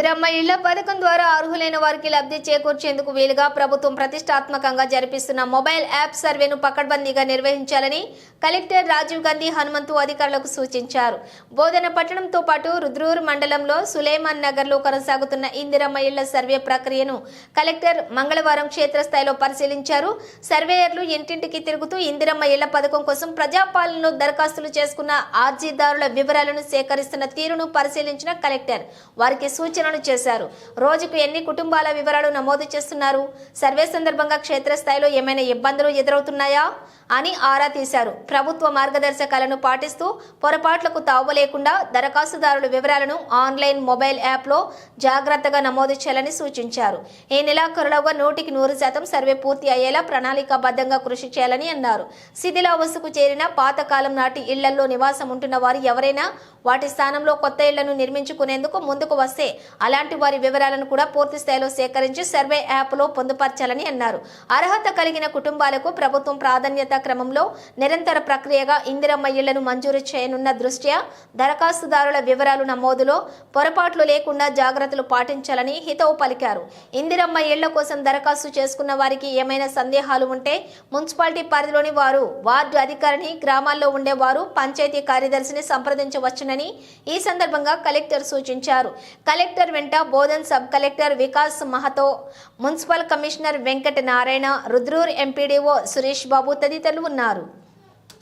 ఇందిరమ్మ ఇళ్ళ పథకం ద్వారా అర్హులైన వారికి లబ్ధి చేకూర్చేందుకు వీలుగా ప్రభుత్వం ప్రతిష్టాత్మకంగా జరిపిస్తున్న మొబైల్ యాప్ సర్వేను పకడ్బందీగా నిర్వహించాలని కలెక్టర్ రాజీవ్ గాంధీ హనుమంతు అధికారులకు సూచించారు. బోధన పట్టణంతో పాటు రుద్రూర్ మండలంలో సులేమాన్ నగర్లో కొనసాగుతున్న ఇందిరమ్మ ఇళ్ళ సర్వే ప్రక్రియను కలెక్టర్ మంగళవారం క్షేత్రస్థాయిలో పరిశీలించారు. సర్వేయర్లు ఇంటింటికి తిరుగుతూ ఇందిరమ్మ ఇళ్ళ పథకం కోసం ప్రజాపాలనను దరఖాస్తులు చేసుకున్న ఆర్జీదారుల వివరాలను సేకరిస్తున్న తీరును పరిశీలించిన కలెక్టర్. వారికి సూచన సూచనలు చేశారు. రోజుకు ఎన్ని కుటుంబాల వివరాలు నమోదు చేస్తున్నారు? సర్వే సందర్భంగా క్షేత్రస్థాయిలో ఏమైనా ఇబ్బందులు ఎదురవుతున్నాయా? అని ఆరా తీశారు. ప్రభుత్వ మార్గదర్శకాలను పాటిస్తూ పొరపాట్లకు తావు లేకుండా దరఖాస్తుదారుల వివరాలను ఆన్లైన్ మొబైల్ యాప్లో జాగ్రత్తగా నమోదు చేయాలని సూచించారు. ఈ నెలాఖరులోగా నూటికి నూరు శాతం సర్వే పూర్తి అయ్యేలా ప్రణాళికాబద్ధంగా కృషి చేయాలని అన్నారు. శిథిలావస్థకు చేరిన పాతకాలం నాటి ఇళ్ళలో నివాసం ఉంటున్న వారు ఎవరైనా వాటి స్థానంలో కొత్త ఇళ్ళను నిర్మించుకునేందుకు ముందుకు వస్తే అలాంటి వారి వివరాలను కూడా పూర్తి స్థాయిలో సేకరించి సర్వే యాప్లో పొందుపరచాలని అన్నారు. అర్హత కలిగిన కుటుంబాలకు ప్రభుత్వం ప్రాధాన్యత క్రమంలో నిరంతర ప్రక్రియగా ఇందిరమ్మ ఇళ్ళను మంజూరు చేయనున్న దృష్ట్యా దరఖాస్తుదారుల వివరాలు నమోదులో పొరపాట్లు లేకుండా జాగ్రత్తలు పాటించాలని హితవు పలికారు. ఇందిరమ్మ ఇళ్ళ కోసం దరఖాస్తు చేసుకున్న వారికి ఏమైనా సందేహాలు ఉంటే మున్సిపాలిటీ పరిధిలోని వారు వార్డు అధికారిని గ్రామాల్లో ఉండేవారు పంచాయతీ కార్యదర్శిని సంప్రదించవచ్చునని ఈ సందర్భంగా కలెక్టర్ సూచించారు. కలెక్టర్ కలెక్టర్ వెంట Bodhan sub collector Vikas Mahato municipal commissioner Venkata Narayana Rudrur MPDO Suresh Babu తదితరులు ఉన్నారు.